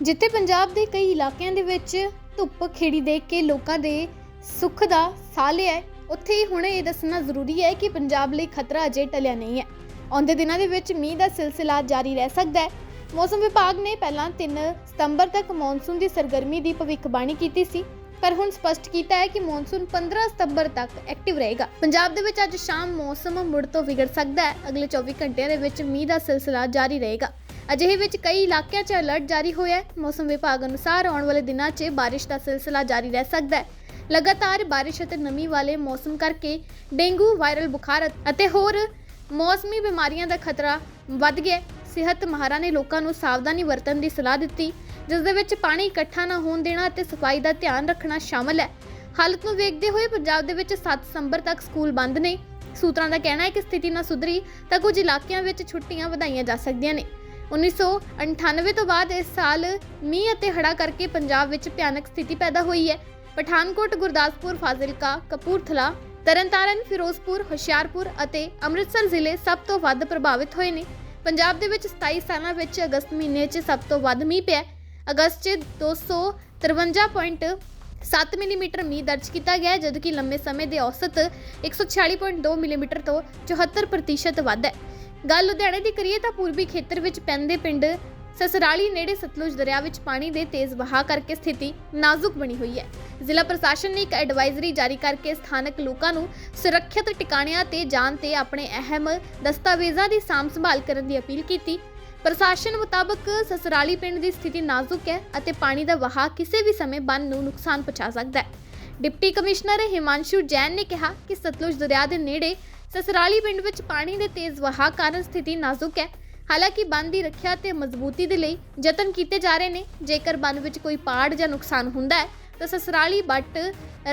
ਜਿੱਥੇ ਪੰਜਾਬ ਦੇ ਕਈ ਇਲਾਕਿਆਂ ਦੇ ਵਿੱਚ ਧੁੱਪ ਖਿੜੀ ਦੇਖ ਕੇ ਲੋਕਾਂ ਦੇ ਸੁੱਖ ਦਾ ਸਾਹ ਲਿਆ ਹੈ, ਉੱਥੇ ਹੀ ਹੁਣ ਇਹ ਦੱਸਣਾ ਜ਼ਰੂਰੀ ਹੈ ਕਿ ਪੰਜਾਬ ਲਈ ਖਤਰਾ ਅਜੇ ਟਲਿਆ ਨਹੀਂ ਹੈ। ਆਉਂਦੇ ਦਿਨਾਂ ਦੇ ਵਿੱਚ ਮੀਂਹ ਦਾ ਸਿਲਸਿਲਾ ਜਾਰੀ ਰਹਿ ਸਕਦਾ ਹੈ। ਮੌਸਮ ਵਿਭਾਗ ਨੇ ਪਹਿਲਾਂ 3 ਸਤੰਬਰ ਤੱਕ ਮੌਨਸੂਨ ਦੀ ਸਰਗਰਮੀ ਦੀ ਭਵਿੱਖਬਾਣੀ ਕੀਤੀ ਸੀ ਪਰ ਹੁਣ ਸਪਸ਼ਟ ਕੀਤਾ ਹੈ ਕਿ ਮੌਨਸੂਨ 15 ਸਤੰਬਰ ਤੱਕ ਐਕਟਿਵ ਰਹੇਗਾ। ਪੰਜਾਬ ਦੇ ਵਿੱਚ ਅੱਜ ਸ਼ਾਮ ਮੌਸਮ ਮੁੜ ਤੋਂ ਵਿਗੜ ਸਕਦਾ ਹੈ। ਅਗਲੇ 24 ਘੰਟਿਆਂ ਦੇ ਵਿੱਚ ਮੀਂਹ ਦਾ ਸਿਲਸਿਲਾ ਜਾਰੀ ਰਹੇਗਾ। ਅਜਿਹੇ ਵਿੱਚ ਕਈ ਇਲਾਕਿਆਂ 'ਚ ਅਲਰਟ ਜਾਰੀ ਹੋਇਆ ਹੈ। ਮੌਸਮ ਵਿਭਾਗ ਅਨੁਸਾਰ ਆਉਣ ਵਾਲੇ ਦਿਨਾਂ 'ਚ ਬਾਰਿਸ਼ ਦਾ ਸਿਲਸਿਲਾ ਜਾਰੀ ਰਹਿ ਸਕਦਾ ਹੈ। ਲਗਾਤਾਰ ਬਾਰਿਸ਼ ਅਤੇ ਨਮੀ ਵਾਲੇ ਮੌਸਮ ਕਰਕੇ ਡੇਂਗੂ, ਵਾਇਰਲ ਬੁਖਾਰ ਅਤੇ ਹੋਰ ਮੌਸਮੀ ਬਿਮਾਰੀਆਂ ਦਾ ਖਤਰਾ ਵੱਧ ਗਿਆ ਹੈ। ਸਿਹਤ ਮਾਹਰਾਂ ਨੇ ਲੋਕਾਂ ਨੂੰ ਸਾਵਧਾਨੀ ਵਰਤਣ ਦੀ ਸਲਾਹ ਦਿੱਤੀ, ਜਿਸ ਦੇ ਵਿੱਚ ਪਾਣੀ ਇਕੱਠਾ ਨਾ ਹੋਣ ਦੇਣਾ ਅਤੇ ਸਫ਼ਾਈ ਦਾ ਧਿਆਨ ਰੱਖਣਾ ਸ਼ਾਮਲ ਹੈ। ਹਾਲਤ ਨੂੰ ਵੇਖਦੇ ਹੋਏ ਪੰਜਾਬ ਦੇ ਵਿੱਚ 7 ਦਸੰਬਰ ਤੱਕ ਸਕੂਲ ਬੰਦ ਨੇ। ਸੂਤਰਾਂ ਦਾ ਕਹਿਣਾ ਹੈ ਕਿ ਸਥਿਤੀ ਨਾ ਸੁਧਰੀ ਤਾਂ ਕੁਝ ਇਲਾਕਿਆਂ ਵਿੱਚ ਛੁੱਟੀਆਂ ਵਧਾਈਆਂ ਜਾ ਸਕਦੀਆਂ ਨੇ। 1998 ਤੋਂ ਬਾਅਦ ਇਸ ਸਾਲ ਮੀਂਹ ਅਤੇ ਹੜ੍ਹਾਂ ਕਰਕੇ ਪੰਜਾਬ ਵਿੱਚ ਭਿਆਨਕ ਸਥਿਤੀ ਪੈਦਾ ਹੋਈ ਹੈ। ਪਠਾਨਕੋਟ, ਗੁਰਦਾਸਪੁਰ, ਫਾਜ਼ਿਲਕਾ, ਕਪੂਰਥਲਾ, ਤਰਨਤਾਰਨ, ਫਿਰੋਜ਼ਪੁਰ, ਹੁਸ਼ਿਆਰਪੁਰ ਅਤੇ ਅੰਮ੍ਰਿਤਸਰ ਜ਼ਿਲ੍ਹੇ ਸਭ ਤੋਂ ਵੱਧ ਪ੍ਰਭਾਵਿਤ ਹੋਏ ਨੇ। ਪੰਜਾਬ ਦੇ ਵਿੱਚ 27 ਸਾਲਾਂ ਵਿੱਚ ਅਗਸਤ ਮਹੀਨੇ 'ਚ ਸਭ ਤੋਂ ਵੱਧ ਮੀਂਹ ਪਿਆ। ਅਗਸਤ 'ਚ 253.7 ਮਿਲੀਮੀਟਰ ਮੀਂਹ ਦਰਜ ਕੀਤਾ ਗਿਆ, ਜਦਕਿ ਲੰਮੇ ਸਮੇਂ ਦੇ ਔਸਤ 146.2 ਮਿਲੀਮੀਟਰ ਤੋਂ 74% ਵੱਧ ਹੈ। ਗੱਲ ਲੁਧਿਆਣੇ ਦੀ ਕਰੀਏ ਤਾਂ ਪੂਰਬੀ ਖੇਤਰ ਵਿੱਚ ਪੈਂਦੇ ਪਿੰਡ ਸਸਰਾਲੀ ਨੇੜੇ ਸਤਲੁਜ ਦਰਿਆ ਵਿੱਚ ਪਾਣੀ ਦੇ ਤੇਜ਼ ਵਹਾਅ ਕਰਕੇ ਸਥਿਤੀ ਨਾਜ਼ੁਕ ਬਣੀ ਹੋਈ ਹੈ। ਜ਼ਿਲ੍ਹਾ ਪ੍ਰਸ਼ਾਸਨ ਨੇ ਇੱਕ ਐਡਵਾਈਜ਼ਰੀ ਜਾਰੀ ਕਰਕੇ ਸਥਾਨਕ ਲੋਕਾਂ ਨੂੰ ਸੁਰੱਖਿਅਤ ਟਿਕਾਣਿਆਂ ਤੇ ਜਾਣ ਤੇ ਆਪਣੇ ਅਹਿਮ ਦਸਤਾਵੇਜ਼ਾਂ ਦੀ ਸਾਂਭ ਸੰਭਾਲ ਕਰਨ ਦੀ ਅਪੀਲ ਕੀਤੀ। ਪ੍ਰਸ਼ਾਸਨ ਮੁਤਾਬਕ ਸਸਰਾਲੀ ਪਿੰਡ ਦੀ ਸਥਿਤੀ ਨਾਜ਼ੁਕ ਹੈ ਅਤੇ ਪਾਣੀ ਦਾ ਵਹਾਅ ਕਿਸੇ ਵੀ ਸਮੇਂ ਬੰਨ ਨੂੰ ਨੁਕਸਾਨ ਪਹੁੰਚਾ ਸਕਦਾ ਹੈ। ਡਿਪਟੀ ਕਮਿਸ਼ਨਰ ਹਿਮਾਂਸ਼ੂ ਜੈਨ ਨੇ ਕਿਹਾ ਕਿ ਸਤਲੁਜ ਦਰਿਆ ਦੇ ਨੇੜੇ ਸਸਰਾਲੀ ਪਿੰਡ ਵਿੱਚ ਪਾਣੀ ਦੇ ਤੇਜ਼ ਵਹਾਅ ਕਾਰਨ ਸਥਿਤੀ ਨਾਜ਼ੁਕ ਹੈ। ਹਾਲਾਂਕਿ ਬੰਦ ਦੀ ਰੱਖਿਆ ਤੇ ਮਜ਼ਬੂਤੀ ਦੇ ਲਈ ਯਤਨ ਕੀਤੇ ਜਾ ਰਹੇ ਨੇ। ਜੇਕਰ ਬੰਦ ਵਿੱਚ ਕੋਈ ਪਾੜ ਜਾਂ ਨੁਕਸਾਨ ਹੁੰਦਾ ਹੈ, ਤਾਂ ਸਸਰਾਲੀ ਬੱਟ,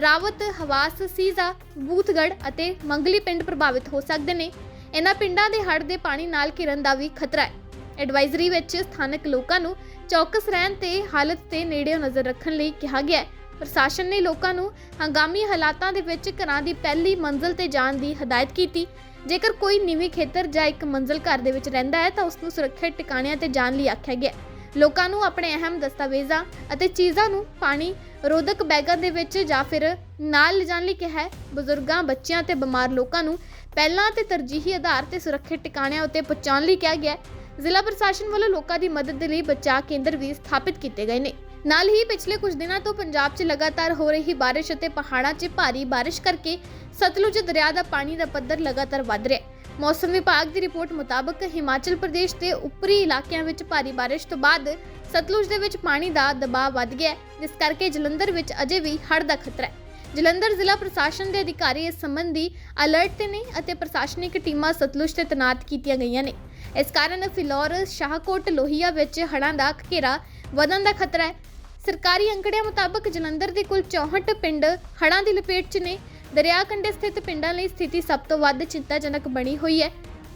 ਰਾਵਤ, ਹਵਾਸ, ਸੀਜ਼ਾ ਬੂਥਗੜ ਅਤੇ ਮੰਗਲੀ ਪਿੰਡ ਪ੍ਰਭਾਵਿਤ ਹੋ ਸਕਦੇ ਨੇ। ਇਹਨਾਂ ਪਿੰਡਾਂ ਦੇ ਹੜ੍ਹ ਦੇ ਪਾਣੀ ਨਾਲ ਘਿਰਨ ਦਾ ਵੀ ਖਤਰਾ ਹੈ। ਐਡਵਾਈਜ਼ਰੀ ਵਿੱਚ ਸਥਾਨਕ ਲੋਕਾਂ ਨੂੰ ਚੌਕਸ ਰਹਿਣ ਤੇ ਹਾਲਤ ਤੇ ਨੇੜਿਓਂ ਨਜ਼ਰ ਰੱਖਣ ਲਈ ਕਿਹਾ ਗਿਆ ਹੈ। ਪ੍ਰਸ਼ਾਸਨ ਨੇ ਲੋਕਾਂ ਨੂੰ ਹੰਗਾਮੀ ਹਾਲਾਤਾਂ ਦੇ ਵਿੱਚ ਘਰਾਂ ਦੀ ਪਹਿਲੀ ਮੰਜ਼ਲ ਤੇ ਜਾਣ ਦੀ ਹਦਾਇਤ ਕੀਤੀ। ਜੇਕਰ ਕੋਈ ਨੀਵੇਂ ਖੇਤਰ ਜਾਂ ਇੱਕ ਮੰਜ਼ਲ ਘਰ ਦੇ ਵਿੱਚ ਰਹਿੰਦਾ ਹੈ, ਤਾਂ ਉਸ ਨੂੰ ਸੁਰੱਖਿਅਤ ਟਿਕਾਣਿਆਂ ਤੇ ਜਾਣ ਲਈ ਆਖਿਆ ਗਿਆ। ਲੋਕਾਂ ਨੂੰ ਆਪਣੇ ਅਹਿਮ ਦਸਤਾਵੇਜ਼ਾਂ ਅਤੇ ਚੀਜ਼ਾਂ ਨੂੰ ਪਾਣੀ, ਰੋਧਕ ਬੈਗਾਂ ਦੇ ਵਿੱਚ ਜਾਂ ਫਿਰ ਨਾਲ ਲਿਜਾਣ ਲਈ ਕਿਹਾ ਹੈ। ਬਜ਼ੁਰਗਾਂ, ਬੱਚਿਆਂ ਤੇ ਬਿਮਾਰ ਲੋਕਾਂ ਨੂੰ ਪਹਿਲਾਂ ਤੇ ਤਰਜੀਹੀ ਆਧਾਰ ਤੇ ਸੁਰੱਖਿਅਤ ਟਿਕਾਣਿਆਂ ਉੱਤੇ ਪਹੁੰਚਾਉਣ ਲਈ ਕਿਹਾ ਗਿਆ ਹੈ। ਜ਼ਿਲ੍ਹਾ ਪ੍ਰਸ਼ਾਸਨ ਵੱਲੋਂ ਲੋਕਾਂ ਦੀ ਮਦਦ ਦੇ ਲਈ ਬਚਾਅ ਕੇਂਦਰ ਵੀ ਸਥਾਪਿਤ ਕੀਤੇ ਗਏ ਨੇ। ਨਾਲ ਹੀ ਪਿਛਲੇ ਕੁਝ ਦਿਨਾਂ ਤੋਂ ਪੰਜਾਬ 'ਚ ਲਗਾਤਾਰ ਹੋ ਰਹੀ ਬਾਰਿਸ਼ ਅਤੇ ਪਹਾੜਾਂ 'ਚ ਭਾਰੀ ਬਾਰਿਸ਼ ਕਰਕੇ ਸਤਲੁਜ ਦਰਿਆ ਦਾ ਪਾਣੀ ਦਾ ਪੱਧਰ ਲਗਾਤਾਰ ਵੱਧ ਰਿਹਾ ਹੈ। ਮੌਸਮ ਵਿਭਾਗ ਦੀ ਰਿਪੋਰਟ ਮੁਤਾਬਕ ਹਿਮਾਚਲ ਪ੍ਰਦੇਸ਼ ਦੇ ਉੱਪਰੀ ਇਲਾਕਿਆਂ ਵਿੱਚ ਭਾਰੀ ਬਾਰਿਸ਼ ਤੋਂ ਬਾਅਦ ਸਤਲੁਜ ਦੇ ਵਿੱਚ ਪਾਣੀ ਦਾ ਦਬਾਅ ਵੱਧ ਗਿਆ ਹੈ, ਜਿਸ ਕਰਕੇ ਜਲੰਧਰ ਵਿੱਚ ਅਜੇ ਵੀ ਹੜ੍ਹ ਦਾ ਖਤਰਾ ਹੈ। ਜਲੰਧਰ ਜ਼ਿਲ੍ਹਾ ਪ੍ਰਸ਼ਾਸਨ ਦੇ ਅਧਿਕਾਰੀ ਇਸ ਸੰਬੰਧੀ ਅਲਰਟ ਤੇ ਨੇ ਅਤੇ ਪ੍ਰਸ਼ਾਸਨਿਕ ਟੀਮਾਂ ਸਤਲੁਜ ਤੇ ਤੈਨਾਤ ਕੀਤੀਆਂ ਗਈਆਂ ਨੇ। ਇਸ ਕਾਰਨ ਫਿਲੌਰ, ਸ਼ਾਹਕੋਟ, ਲੋਹੀਆ ਵਿੱਚ ਹੜ੍ਹਾਂ ਦਾ ਘੇਰਾ ਵਧਣ ਦਾ ਖਤਰਾ ਹੈ। ਸਰਕਾਰੀ ਅੰਕੜਿਆਂ ਮੁਤਾਬਕ ਜਲੰਧਰ ਦੇ ਕੁੱਲ 64 ਪਿੰਡ ਹੜ੍ਹਾਂ ਦੀ ਲਪੇਟ 'ਚ ਨੇ। ਦਰਿਆ ਕੰਢੇ ਸਥਿਤ ਪਿੰਡਾਂ ਲਈ ਸਥਿਤੀ ਸਭ ਤੋਂ ਵੱਧ ਚਿੰਤਾਜਨਕ ਬਣੀ ਹੋਈ ਹੈ।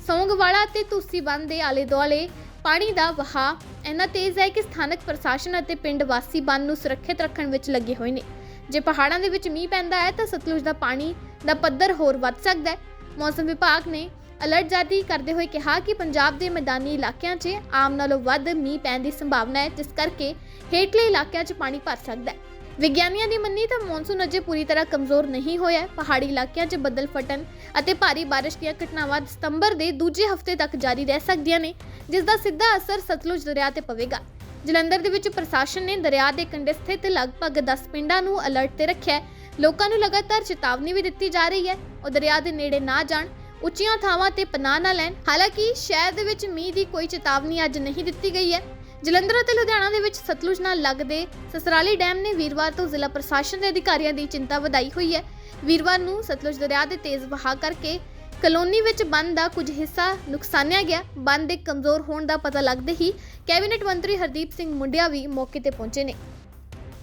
ਸੌਂਗਵਾਲਾ ਤੇ ਤੁਸੀ ਬੰਦ ਦੇ ਆਲੇ ਦੁਆਲੇ ਪਾਣੀ ਦਾ ਵਹਾਅ ਇੰਨਾ ਤੇਜ਼ ਹੈ ਕਿ ਸਥਾਨਕ ਪ੍ਰਸ਼ਾਸਨ ਅਤੇ ਪਿੰਡ ਵਾਸੀ ਬੰਨ ਨੂੰ ਸੁਰੱਖਿਅਤ ਰੱਖਣ ਵਿੱਚ ਲੱਗੇ ਹੋਏ ਨੇ। ਜੇ ਪਹਾੜਾਂ ਦੇ ਵਿੱਚ ਮੀਂਹ ਪੈਂਦਾ ਹੈ ਤਾਂ ਸਤਲੁਜ ਦਾ ਪਾਣੀ ਦਾ ਪੱਧਰ ਹੋਰ ਵੱਧ ਸਕਦਾ ਹੈ। ਮੌਸਮ ਵਿਭਾਗ ਨੇ ਅਲਰਟ ਜਾਰੀ ਕਰਦੇ ਹੋਏ ਕਿਹਾ ਕਿ ਪੰਜਾਬ ਦੇ ਮੈਦਾਨੀ ਇਲਾਕਿਆਂ 'ਚ ਆਮ ਨਾਲੋਂ ਵੱਧ ਮੀਂਹ ਪੈਣ ਦੀ ਸੰਭਾਵਨਾ ਹੈ, ਜਿਸ ਕਰਕੇ ਹੇਠਲੇ ਇਲਾਕਿਆਂ 'ਚ ਪਾਣੀ ਭਰ ਸਕਦਾ ਹੈ। ਵਿਗਿਆਨੀਆਂ ਦੀ ਮੰਨੀ ਤਾਂ ਮੌਨਸੂਨ ਅਜੇ ਪੂਰੀ ਤਰ੍ਹਾਂ ਕਮਜ਼ੋਰ ਨਹੀਂ ਹੋਇਆ ਹੈ। ਪਹਾੜੀ ਇਲਾਕਿਆਂ 'ਚ ਬੱਦਲ ਫਟਣ ਅਤੇ ਭਾਰੀ ਬਾਰਿਸ਼ ਦੀਆਂ ਘਟਨਾਵਾਂ ਸਤੰਬਰ ਦੇ ਦੂਜੇ ਹਫ਼ਤੇ ਤੱਕ ਜਾਰੀ ਰਹਿ ਸਕਦੀਆਂ ਨੇ, ਜਿਸ ਦਾ ਸਿੱਧਾ ਅਸਰ ਸਤਲੁਜ ਦਰਿਆ ਤੇ ਪਵੇਗਾ। ਜਲੰਧਰ ਦੇ ਵਿੱਚ ਪ੍ਰਸ਼ਾਸਨ ਨੇ ਦਰਿਆ ਦੇ ਕੰਢੇ ਸਥਿਤ ਲਗਭਗ 10 ਪਿੰਡਾਂ ਨੂੰ ਅਲਰਟ ਤੇ ਰੱਖਿਆ ਹੈ। ਲੋਕਾਂ ਨੂੰ ਲਗਾਤਾਰ ਚੇਤਾਵਨੀ ਵੀ ਦਿੱਤੀ ਜਾ ਰਹੀ ਹੈ। ਉਹ ਦਰਿਆ ਦੇ ਨੇੜੇ ਨਾ ਜਾਣ ਉੱਚੀਆਂ ਥਾਵਾਂ ਤੇ ਪਨਾਹ ਨਾ ਲੈਣ। ਹਾਲਾਂਕਿ ਸ਼ਹਿਰ ਦੇ ਵਿੱਚ ਮੀਂਹ ਦੀ ਕੋਈ ਚੇਤਾਵਨੀ ਅੱਜ ਨਹੀਂ ਦਿੱਤੀ ਗਈ ਹੈ। ਜਲੰਧਰ ਅਤੇ ਲੁਧਿਆਣਾ ਦੇ ਵਿੱਚ ਸਤਲੁਜ ਨਾਲ ਲੱਗਦੇ ਸਸਰਾਲੀ ਡੈਮ ਨੇ ਵੀਰਵਾਰ ਤੋਂ ਜ਼ਿਲ੍ਹਾ ਪ੍ਰਸ਼ਾਸਨ ਦੇ ਅਧਿਕਾਰੀਆਂ ਦੀ ਚਿੰਤਾ ਵਧਾਈ ਹੋਈ ਹੈ। ਵੀਰਵਾਰ ਨੂੰ ਸਤਲੁਜ ਦਰਿਆ ਦੇ ਤੇਜ਼ ਵਹਾਅ ਕਰਕੇ ਕਲੋਨੀ ਵਿੱਚ ਬੰਦ ਦਾ ਕੁਝ ਹਿੱਸਾ ਨੁਕਸਾਨਿਆ ਗਿਆ। ਬੰਦ ਦੇ ਕਮਜ਼ੋਰ ਹੋਣ ਦਾ ਪਤਾ ਲੱਗਦੇ ਹੀ ਕੈਬਨਿਟ ਮੰਤਰੀ ਹਰਦੀਪ ਸਿੰਘ ਮੁੰਡਿਆ ਵੀ ਮੌਕੇ ਤੇ ਪਹੁੰਚੇ ਨੇ।